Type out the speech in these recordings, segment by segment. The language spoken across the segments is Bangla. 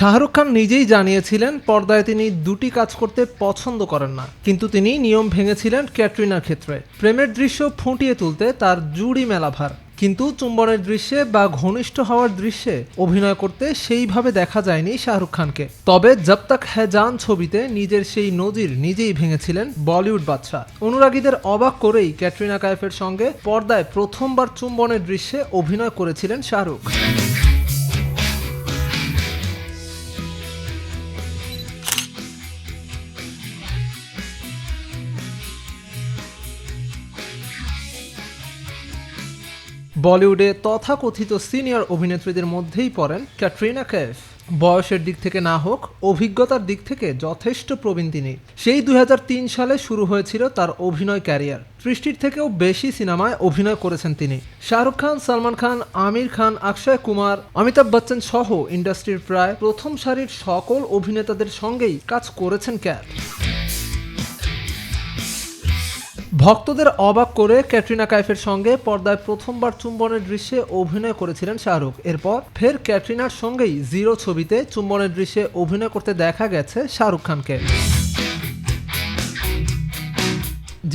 শাহরুখ খান নিজেই জানিয়েছিলেন, পর্দায় তিনি দুটি কাজ করতে পছন্দ করেন না। কিন্তু তিনি নিয়ম ভেঙেছিলেন ক্যাটরিনার ক্ষেত্রে। প্রেমের দৃশ্য ফুটিয়ে তুলতে তার জুড়ি মেলা ভার কিন্তু চুম্বনের দৃশ্যে বা ঘনিষ্ঠ হওয়ার দৃশ্যে অভিনয় করতে সেইভাবে দেখা যায়নি শাহরুখ খানকে। তবে জব তাক হ্যাঁ জান ছবিতে নিজের সেই নজির নিজেই ভেঙেছিলেন বলিউড বাদশা অনুরাগীদের অবাক করেই ক্যাটরিনা কাইফের সঙ্গে পর্দায় প্রথমবার চুম্বনের দৃশ্যে অভিনয় করেছিলেন শাহরুখ। বলিউডে তথাকথিত সিনিয়র অভিনেত্রীদের মধ্যেই পড়েন ক্যাটরিনা কাইফ। বয়সের দিক থেকে না হোক, অভিজ্ঞতার দিক থেকে যথেষ্ট প্রবীণ তিনি। সেই দু হাজার তিন সালে শুরু হয়েছিল তার অভিনয় ক্যারিয়ার। ত্রিশটির থেকেও বেশি সিনেমায় অভিনয় করেছেন তিনি। শাহরুখ খান, সালমান খান, আমির খান, অক্ষয় কুমার, অমিতাভ বচ্চন সহ ইন্ডাস্ট্রির প্রায় প্রথম সারির সকল অভিনেতাদের সঙ্গেই কাজ করেছেন ক্যাট। ভক্তদের অবাক করে ক্যাটরিনা কাইফের সঙ্গে পর্দায় প্রথমবার চুম্বনের দৃশ্যে অভিনয় করেছিলেন শাহরুখ। এরপর ফের ক্যাটরিনার সঙ্গেই জিরো ছবিতে চুম্বনের দৃশ্যে অভিনয় করতে দেখা গেছে শাহরুখ খানকে।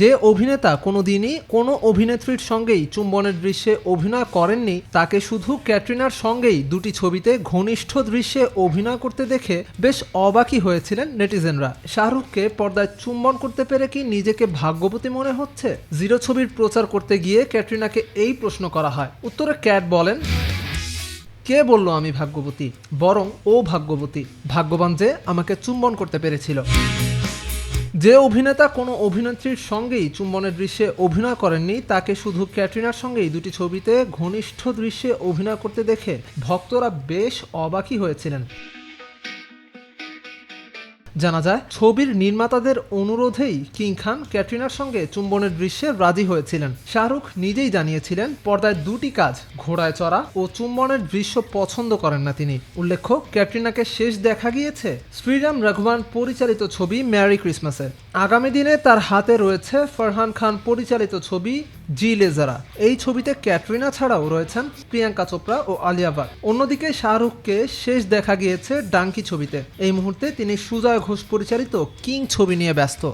যে অভিনেতা কোনোদিনই কোনো অভিনেত্রীর সঙ্গেই চুম্বনের দৃশ্যে অভিনয় করেননি, তাকে শুধু ক্যাটরিনার সঙ্গেই দুটি ছবিতে ঘনিষ্ঠ দৃশ্যে অভিনয় করতে দেখে বেশ অবাকই হয়েছিলেন নেটিজেনরা। শাহরুখকে পর্দায় চুম্বন করতে পেরে কি নিজেকে ভাগ্যবতী মনে হচ্ছে? জিরো ছবির প্রচার করতে গিয়ে ক্যাটরিনাকে এই প্রশ্ন করা হয়। উত্তরে ক্যাট বলেন, কে বলল আমি ভাগ্যবতী? বরং ও ভাগ্যবতী। ভাগ্যবান যে আমাকে চুম্বন করতে পেরেছিল। যে অভিনেতা কোনো অভিনেত্রীর সঙ্গেই চুম্বনের দৃশ্যে অভিনয় করেননি, তাকে শুধু ক্যাটরিনার সঙ্গেই। দুটি ছবিতে ঘনিষ্ঠ দৃশ্যে অভিনয় করতে দেখে ভক্তরা বেশ অবাকই হয়েছিলেন। জানা যায়, ছবির নির্মাতাদের অনুরোধেই কিং খান ক্যাটরিনার সঙ্গে চুম্বনের দৃশ্যে রাজি হয়েছিলেন। শাহরুখ নিজেই জানিয়েছিলেন, পর্দায় দুটি কাজ, ঘোড়ায় চড়া ও চুম্বনের দৃশ্য পছন্দ করেন না তিনি। উল্লেখ্য, ক্যাটরিনাকে শেষ দেখা গিয়েছে শ্রীরাম রঘুমান পরিচালিত ছবি ম্যারি ক্রিসমাসে। আগামী দিনে তার হাতে রয়েছে ফরহান খান পরিচালিত ছবি জি লেজারা। এই ছবিতে ক্যাটরিনা ছাড়াও রয়েছেন প্রিয়াঙ্কা চোপড়া ও আলিয়া ভাট। অন্যদিকে শাহরুখকে শেষ দেখা গিয়েছে ডাঙ্কি ছবিতে। এই মুহূর্তে তিনি সুজয় ঘোষ পরিচালিত কিং ছবি নিয়ে ব্যস্ত।